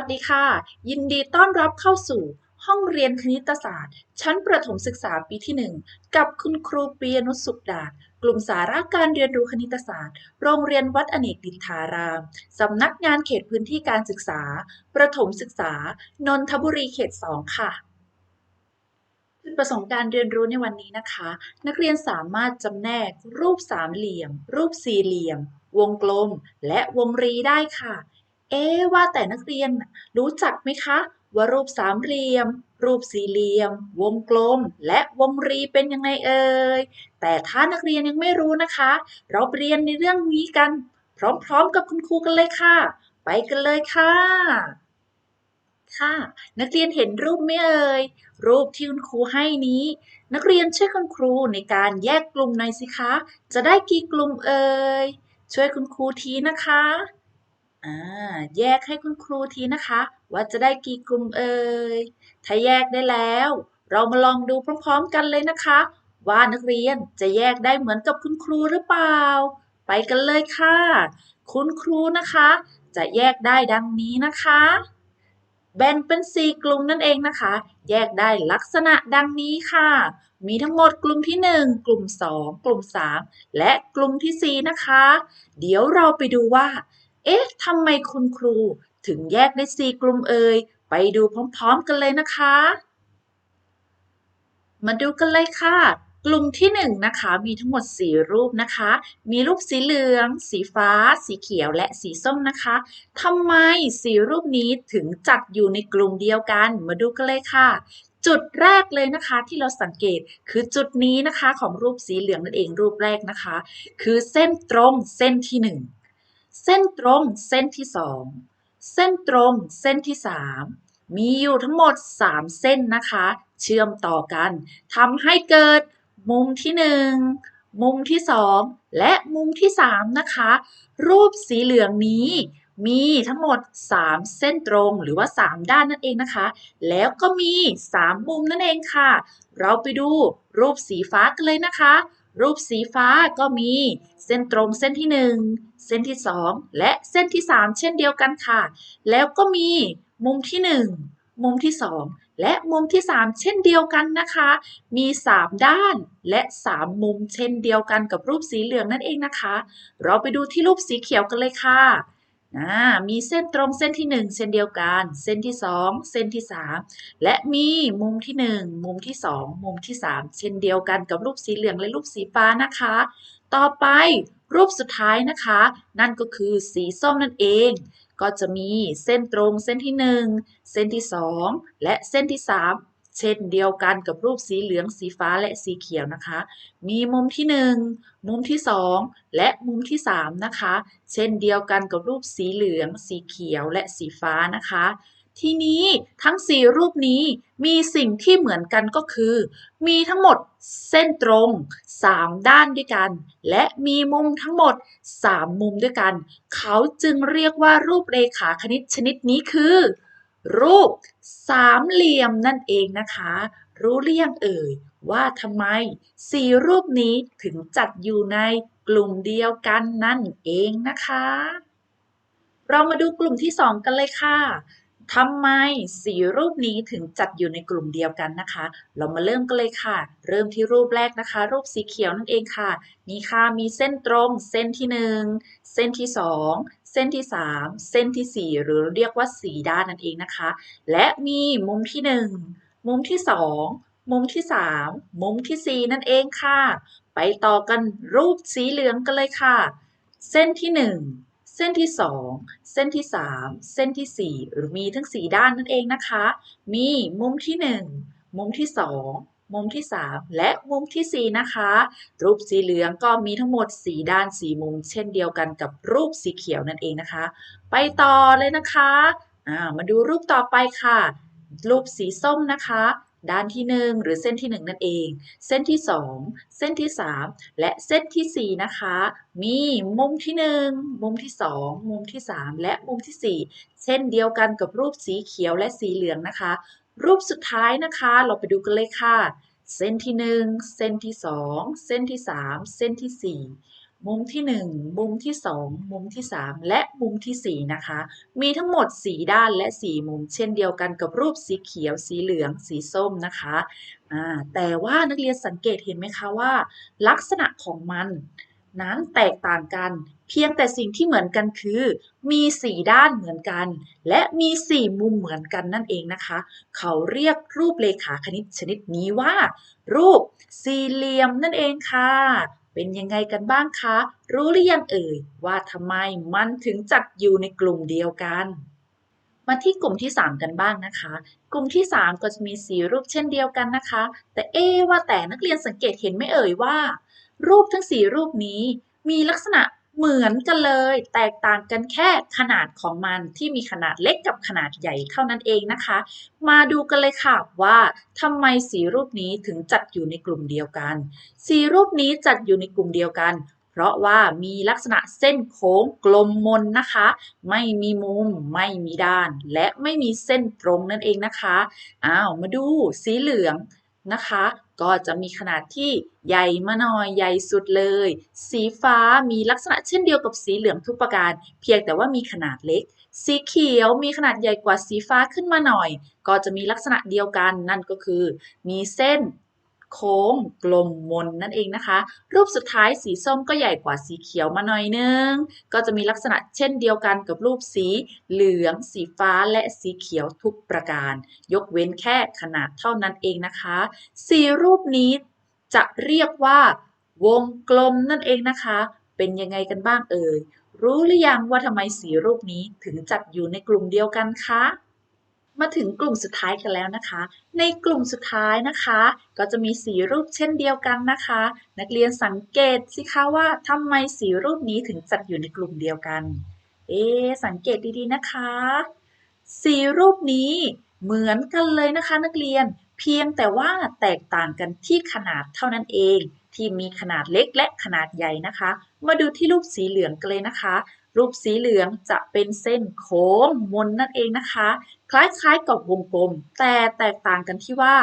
วัสดีค่ะ ยินดีต้อนรับเข้าสู่ห้องเรียนคณิตศาสตร์ ชั้นประถมศึกษาปีที่ 1 กับคุณครูปียนุสุขดาษกลุ่มสาระการเรียนรู้คณิตศาสตร์ โรงเรียนวัดอเนกดินทาราม สำนักงานเขตพื้นที่การศึกษา ประถมศึกษา นนทบุรีเขต 2 ค่ะจุดประสงค์การเรียนรู้ในวันนี้นะคะ นักเรียนสามารถจำแนกรูปสามเหลี่ยม รูปสี่เหลี่ยม วงกลม และวงรีได้ค่ะ เอ๊ว่าแต่นักเรียนรู้จักไหมคะ ว่ารูปสามเหลี่ยม รูปสี่เหลี่ยม วงกลม และวงรีเป็นยังไงเอ่ยแต่ถ้านักเรียนยังไม่รู้นะคะ เราเรียนในเรื่องนี้กัน พร้อมๆกับคุณครูกันเลยค่ะ ไปกันเลยค่ะค่ะนักเรียนเห็นรูปไหมเอ่ยรูปที่คุณครูให้นี้ นักเรียนช่วยคุณครูในการแยกกลุ่มหน่อยสิคะ จะได้กี่กลุ่มเอ่ยช่วยคุณครูทีนะคะ อ่าแยกให้คุณครูทีนะคะ ว่าจะได้กี่กลุ่มเอ่ย ถ้าแยกได้แล้ว เรามาลองดูพร้อมๆกันเลยนะคะ ว่านักเรียนจะแยกได้เหมือนกับคุณครูหรือเปล่า ไปกันเลยค่ะ คุณครูนะคะ จะแยกได้ดังนี้นะคะ แบ่งเป็น 4 กลุ่มนั่นเองนะคะ แยกได้ลักษณะดังนี้ค่ะ มีทั้งหมดกลุ่มที่ 1 กลุ่ม 2 กลุ่ม 3 และกลุ่มทีสี่4 นะคะ เดี๋ยวเราไปดูว่า เอ๊ะทำไมคุณครูถึงแยกได้ 4 กลุ่มเอ่ย ไปดูพร้อมๆกันเลยนะคะ มาดูกันเลยค่ะ กลุ่มที่1นะคะมีทั้งหมด 4 รูปนะคะ มีรูปสีเหลือง สีฟ้า สีเขียวและสีส้มนะคะทำไม4รูปนี้ถึงจัดอยู่ในกลุ่มเดียวกัน มาดูกันเลยค่ะจุดแรกเลยนะคะที่เราสังเกตคือจุดนี้นะคะของรูปสีเหลืองนั่นเองรูปแรกนะคะ คือเส้นตรงเส้นที่ 1 เส้นตรงเส้นที่2เส้นตรงเส้นที่3มีอยู่ทั้งหมด 3 เส้นนะคะ เชื่อมต่อกันทำให้เกิดมุมที่ 1 มุมที่ 2 และมุมที่ 3 นะคะ รูปสีเหลืองนี้มีทั้งหมด 3 เส้นตรงหรือว่า 3 ด้านนั่นเองนะคะ แล้วก็มี 3 มุมนั่นเองค่ะ เราไปดูรูปสีฟ้ากันเลยนะคะ รูปสีฟ้าก็มีเส้นตรงเส้นที่ 1 เส้นที่ 2 และเส้นที่ 3 เช่นเดียวกันค่ะ แล้วก็มีมุมที่ 1 มุมที่ 2 และมุมที่ 3 เช่นเดียวกันนะคะ มี 3 ด้านและ 3 มุมเช่นเดียวกันกับรูปสีเหลืองนั่นเองนะคะ เราไปดูที่รูปสีเขียวกันเลยค่ะ อ่ามีเส้นตรงเส้นที่ 1 เส้นเดียวกัน เส้นที่ 2 เส้นที่ 3 และมีมุมที่ 1 มุมที่ 2 มุมที่ 3 เช่นเดียวกันกับรูปสีเหลืองและรูปสีฟ้านะคะ ต่อไปรูปสุดท้ายนะคะ นั่นก็คือสีส้มนั่นเอง ก็จะมีเส้นตรงเส้นที่ 1 เส้นที่ 2 และเส้นที่ 3 เช่นเดียวกันกับรูปสีเหลือง สีฟ้าและสีเขียวนะคะ มีมุมที่ 1 มุมที่ 2 และมุมที่ 3 นะคะ เช่นเดียวกันกับรูปสีเหลือง สีเขียวและสีฟ้านะคะ ทีนี้ทั้ง 4 รูปนี้มีสิ่งที่เหมือนกันก็คือ มีทั้งหมดเส้นตรง 3 ด้านด้วยกัน และมีมุมทั้งหมด 3 มุมด้วยกัน เขาจึงเรียกว่ารูปเรขาคณิตชนิดนี้คือ รูปสามเหลี่ยมนั่นเองนะคะ รู้หรือยังเอ่ย ว่าทำไมสี่รูปนี้ถึงจัดอยู่ในกลุ่มเดียวกันนั่นเองนะคะ เรามาดูกลุ่มที่ 2 กันเลยค่ะทำไมสี่รูปนี้ถึงจัดอยู่ในกลุ่มเดียวกันนะคะ เรามาเริ่มกันเลยค่ะ เริ่มที่รูปแรกนะคะ รูปสีเขียวนั่นเองค่ะ นี่ค่ะมีเส้นตรง เส้นที่ 1 เส้นที่ 2 เส้นที่ 3 เส้นที่ 4 หรือเรียกว่าสีด้านนั่นเองนะคะ และมีมุมที่ 1 มุมที่ 2 มุมที่ 3 มุมที่ 4 นั่นเองค่ะ ไปต่อกันรูปสีเหลืองกันเลยค่ะ เส้นที่ 1เส้นที่ 2 เส้นที่ 3 เส้นที่ 4 หรือมีทั้ง 4 ด้านนั่นเองนะคะ มีมุมที่ 1 มุมที่ 2 มุมที่ 3 และมุมที่ 4 นะคะ รูปสีเหลืองก็มีทั้งหมด 4 ด้าน 4 มุม เช่นเดียวกันกับรูปสีเขียวนั่นเองนะคะ ไปต่อเลยนะคะอ่ามาดูรูปต่อไปค่ะ รูปสีส้มนะคะ ด้านที่ 1 หรือเส้นที่ 1 นั่นเอง เส้นที่ 2 เส้นที่ 3 และเส้นทีสี่ 4 นะคะ มีมุมที่ 1 มุมที่ 2 มุมที่ 3 และมุมที่ 4 เช่นเดียวกันกับรูปสีเขียวและสีเหลืองนะคะ รูปสุดท้ายนะคะ เราไปดูกันเลยค่ะ เส้นที่หนึ่งเส้นที่สองเส้นที่สามเส้นที่สี่มุมที่หนึ่งมุมที่สองมุมที่สามและมุมที่สี่นะคะ มีทั้งหมด 4 ด้านและ 4 มุม เช่นเดียวกันกับรูปสีเขียว สีเหลือง สีส้มนะคะ แต่ว่านักเรียนสังเกตเห็นไหมคะว่า ลักษณะของมัน นั้นแตกต่างกัน เพียงแต่สิ่งที่เหมือนกันคือ มี4ด้านเหมือนกัน และมี4มุมเหมือนกันนั่นเองนะคะ เขาเรียกรูปเลขาคณิตชนิดนี้ว่า รูปสี่เหลี่ยมนั่นเองค่ะ เป็นยังไงกันบ้างคะ รู้หรือยังเอ่ย ว่าทำไมมันถึงจัดอยู่ในกลุ่มเดียวกันมาที่กลุ่มที่ 3 กันบ้างนะคะ กลุ่มที่ 3 ก็จะมีสีรูปเช่นเดียวกันนะคะ แต่เอ๊ว่าแต่นักเรียนสังเกตเห็นไหมเอ่ยว่า รูปทั้ง 4 รูปนี้มีลักษณะเหมือนกันเลย แตกต่างกันแค่ขนาดของมันที่มีขนาดเล็กกับขนาดใหญ่เท่านั้นเองนะคะ มาดูกันเลยค่ะว่าทำไมสีรูปนี้ถึงจัดอยู่ในกลุ่มเดียวกัน สีรูปนี้จัดอยู่ในกลุ่มเดียวกัน เพราะว่ามีลักษณะเส้นโค้งกลมมนนะคะ ไม่มีมุม ไม่มีด้าน และไม่มีเส้นตรงนั่นเองนะคะอ้าวมาดูสีเหลือง นะคะ ก็จะมีขนาดที่ใหญ่มาหน่อยใหญ่สุดเลย สีฟ้ามีลักษณะเช่นเดียวกับสีเหลืองทุกประการ เพียงแต่ว่ามีขนาดเล็ก สีเขียวมีขนาดใหญ่กว่าสีฟ้าขึ้นมาหน่อย ก็จะมีลักษณะเดียวกันนั่นก็คือ มีเส้น โค้ง กลมมนนั่นเองนะคะ รูปสุดท้ายสีส้มก็ใหญ่กว่าสีเขียวมาหน่อยนึง ก็จะมีลักษณะเช่นเดียวกันกับรูปสีเหลือง สีฟ้าและสีเขียวทุกประการ ยกเว้นแค่ขนาดเท่านั้นเองนะคะสีรูปนี้จะเรียกว่า วงกลมนั่นเองนะคะ เป็นยังไงกันบ้างเอ่ยรู้หรือยังว่าทำไมสีรูปนี้ถึงจัดอยู่ในกลุ่มเดียวกันคะ มาถึงกลุ่มสุดท้ายกันแล้วนะคะ ในกลุ่มสุดท้ายนะคะ ก็จะมีสีรูปเช่นเดียวกันนะคะ นักเรียนสังเกตสิคะว่าทำไมสีรูปนี้ถึงจัดอยู่ในกลุ่มเดียวกัน เอ๊สังเกตดีๆนะคะ สีรูปนี้เหมือนกันเลยนะคะ นักเรียนเพียงแต่ว่าแตกต่างกันที่ขนาดเท่านั้นเอง ที่มีขนาดเล็กและขนาดใหญ่นะคะ มาดูที่รูปสีเหลืองกันเลยนะคะ รูปสีเหลืองจะเป็นเส้นโค้งมนนั่นเองนะคะ คล้ายๆกับวงกลม แต่แตกต่างกันที่ว่า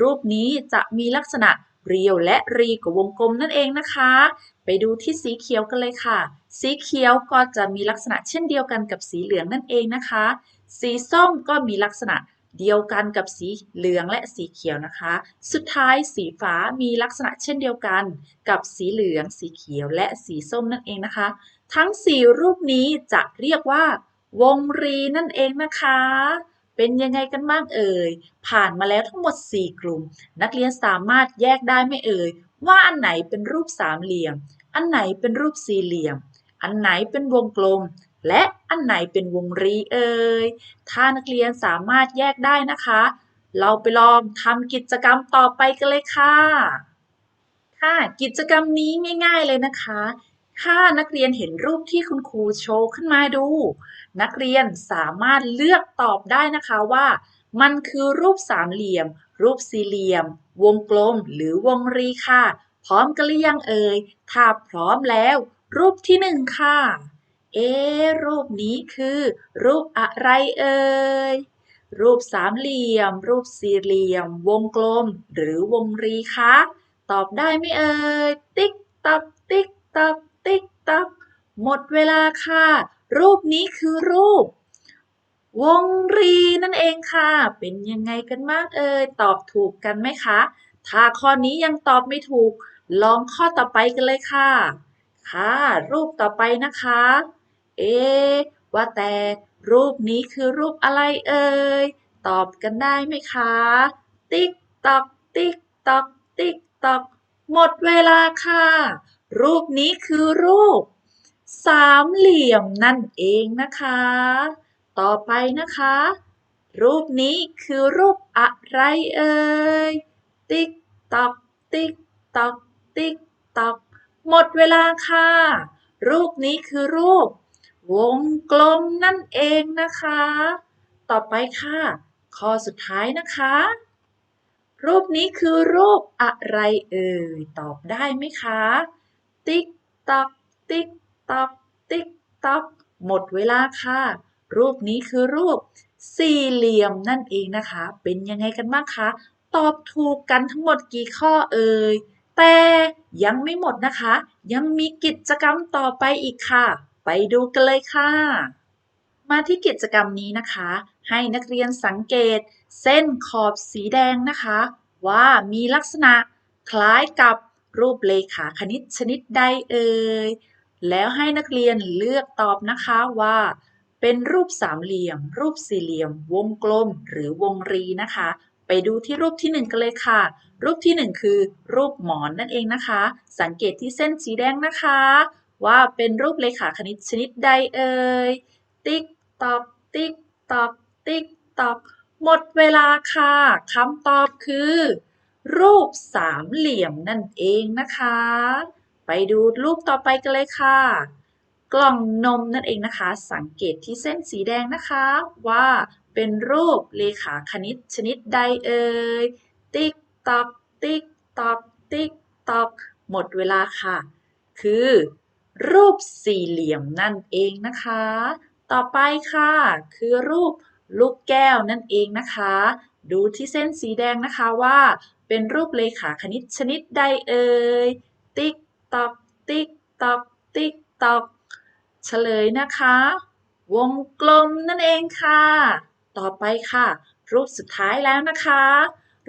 รูปนี้จะมีลักษณะเรียวและรีกว่าวงกลมนั่นเองนะคะ ไปดูที่สีเขียวกันเลยค่ะ สีเขียวก็จะมีลักษณะเช่นเดียวกันกับสีเหลืองนั่นเองนะคะ สีส้มก็มีลักษณะเดียวกันกับสีเหลืองและสีเขียวนะคะ สุดท้ายสีฟ้ามีลักษณะเช่นเดียวกัน กับสีเหลือง สีเขียวและสีส้มนั่นเองนะคะ ทั้งสี่รูปนี้จะเรียกว่า วงรีนั่นเองนะคะ เป็นยังไงกันบ้างเอ่ย ผ่านมาแล้วทั้งหมด 4 กลุ่ม นักเรียนสามารถแยกได้ไหมเอ่ย ว่าอันไหนเป็นรูปสามเหลี่ยม อันไหนเป็นรูปสี่เหลี่ยม อันไหนเป็นวงกลม และอันไหนเป็นวงรีเอ่ย ถ้านักเรียนสามารถแยกได้นะคะ เราไปลองทำกิจกรรมต่อไปกันเลยค่ะค่ะกิจกรรมนี้ง่าย ๆเลยนะคะ ถ้านักเรียนเห็นรูปที่คุณครูโชว์ขึ้นมาดู นักเรียนสามารถเลือกตอบได้นะคะว่า มันคือรูปสามเหลี่ยม รูปสี่เหลี่ยม วงกลม หรือวงรีค่ะ พร้อมกันหรือยังเอ่ย ถ้าพร้อมแล้ว รูปที่หนึ่งค่ะ เอ๊รูปนี้คือ รูปอะไรเอ่ย รูปสามเหลี่ยม รูปสี่เหลี่ยม วงกลม หรือวงรีคะ ตอบได้ไหมเอ่ย ติ๊กตักติ๊กตัก ติ๊กตักหมดเวลาค่ะ รูปนี้คือรูป วงรีนั่นเองค่ะ เป็นยังไงกันบ้างเอ่ยตอบถูกกันไหมคะ ถ้าข้อนี้ยังตอบไม่ถูก ลองข้อต่อไปกันเลยค่ะ ค่ะ รูปต่อไปนะคะ เอ๊ว่าแต่รูปนี้คือรูปอะไรเอ่ยตอบกันได้ไหมคะ ติ๊กตอก ติ๊กตอก ติ๊กตอก หมดเวลาค่ะ รูปนี้คือรูป สามเหลี่ยมนั่นเองนะคะ ต่อไปนะคะ รูปนี้คือรูปอะไรเอ่ย ติ๊กตอก ติ๊กตอก ติ๊กตอก หมดเวลาค่ะ รูปนี้คือรูป วงกลมนั่นเองนะคะ ต่อไปค่ะ ข้อสุดท้ายนะคะรูปนี้คือรูปอะไรเอ่ย ตอบได้ไหมคะ ติ๊กตอกติ๊กตอกติ๊กตอกหมดเวลาค่ะ รูปนี้คือรูปสี่เหลี่ยมนั่นเองนะคะ เป็นยังไงกันบ้างคะ ตอบถูกกันทั้งหมดกี่ข้อเอ่ย แต่ยังไม่หมดนะคะ ยังมีกิจกรรมต่อไปอีกค่ะ ไปดูกันเลยค่ะ มาที่กิจกรรมนี้นะคะ ให้นักเรียนสังเกต เส้นขอบสีแดงนะคะ ว่ามีลักษณะคล้ายกับ รูปเลขาคณิตชนิดใดเอ่ย แล้วให้นักเรียนเลือกตอบนะคะว่า เป็นรูปสามเหลี่ยม รูปสี่เหลี่ยม วงกลม หรือวงรีนะคะ ไปดูที่รูปที่หนึ่งกันเลยค่ะ รูปที่หนึ่งคือ รูปหมอนนั่นเองนะคะ สังเกตที่เส้นสีแดงนะคะ ว่าเป็นรูปเลขาคณิตชนิดใดเอ่ย ติ๊กตอก ติ๊กตอก ติ๊กตอก หมดเวลาค่ะคำตอบคือ รูปสามเหลี่ยมนั่นเองนะคะ ไปดูรูปต่อไปกันเลยค่ะ กล่องนมนั่นเองนะคะ สังเกตที่เส้นสีแดงนะคะ ว่าเป็นรูปเลขาคณิตชนิดใดเอ่ย ติ๊กตอก ติ๊กตอก ติ๊กตอก หมดเวลาค่ะ คือ รูปสี่เหลี่ยมนั่นเองนะคะ ต่อไปค่ะ คือรูปลูกแก้วนั่นเองนะคะ ดูที่เส้นสีแดงนะคะว่า เป็นรูปเลขาคณิตชนิดใดเอ่ย ติ๊กตอก ติ๊กตอก ติ๊กตอก เฉลยนะคะ วงกลมนั่นเองค่ะ ต่อไปค่ะ รูปสุดท้ายแล้วนะคะ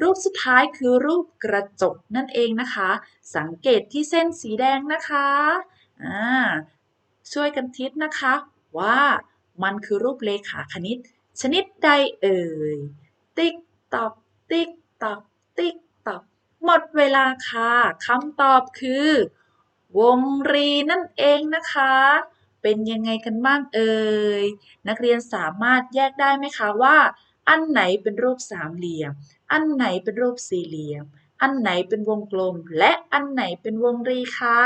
รูปสุดท้ายคือรูปกระจกนั่นเองนะคะ สังเกตที่เส้นสีแดงนะคะ อ่า ช่วยกันทิศนะคะ ว่ามันคือรูปเลขาคณิต ชนิดใดเอ่ย ติ๊กตอก ติ๊กตอก ติ๊กตอก หมดเวลาค่ะคำตอบคือ วงรีนั่นเองนะคะ เป็นยังไงกันบ้างเอ่ย นักเรียนสามารถแยกได้ไหมคะว่า อันไหนเป็นรูปสามเหลี่ยม อันไหนเป็นรูปสี่เหลี่ยม อันไหนเป็นวงกลม และอันไหนเป็นวงรีคะ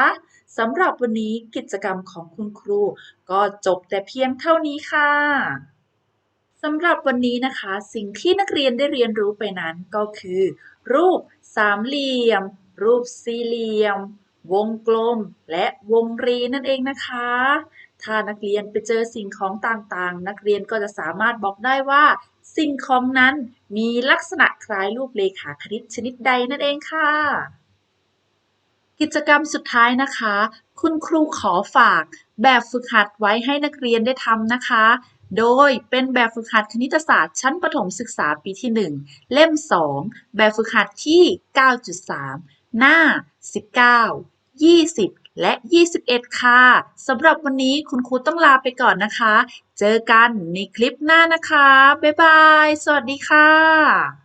สำหรับวันนี้กิจกรรมของคุณครู ก็จบแต่เพียงเท่านี้ค่ะ สำหรับวันนี้นะคะ สิ่งที่นักเรียนได้เรียนรู้ไปนั้นก็คือ รูปสามเหลี่ยม รูปสี่เหลี่ยม วงกลม และวงรีนั่นเองนะคะ ถ้านักเรียนไปเจอสิ่งของต่างๆ นักเรียนก็จะสามารถบอกได้ว่า สิ่งของนั้นมีลักษณะคล้ายรูปเลขาคณิตชนิดใดนั่นเองค่ะกิจกรรมสุดท้ายนะคะ คุณครูขอฝาก แบบฝึกหัดไว้ให้นักเรียนได้ทำนะคะ โดยเป็นแบบฝึกหัดคณิตศาสตร์ชั้นประถมศึกษาปีที่ 1 เล่ม 2 แบบฝึกหัดที่ 9.3 หน้า 19 20 และ 21 ค่ะสำหรับวันนี้คุณครูต้องลาไปก่อนนะคะ เจอกันในคลิปหน้านะคะ บ๊ายบาย สวัสดีค่ะ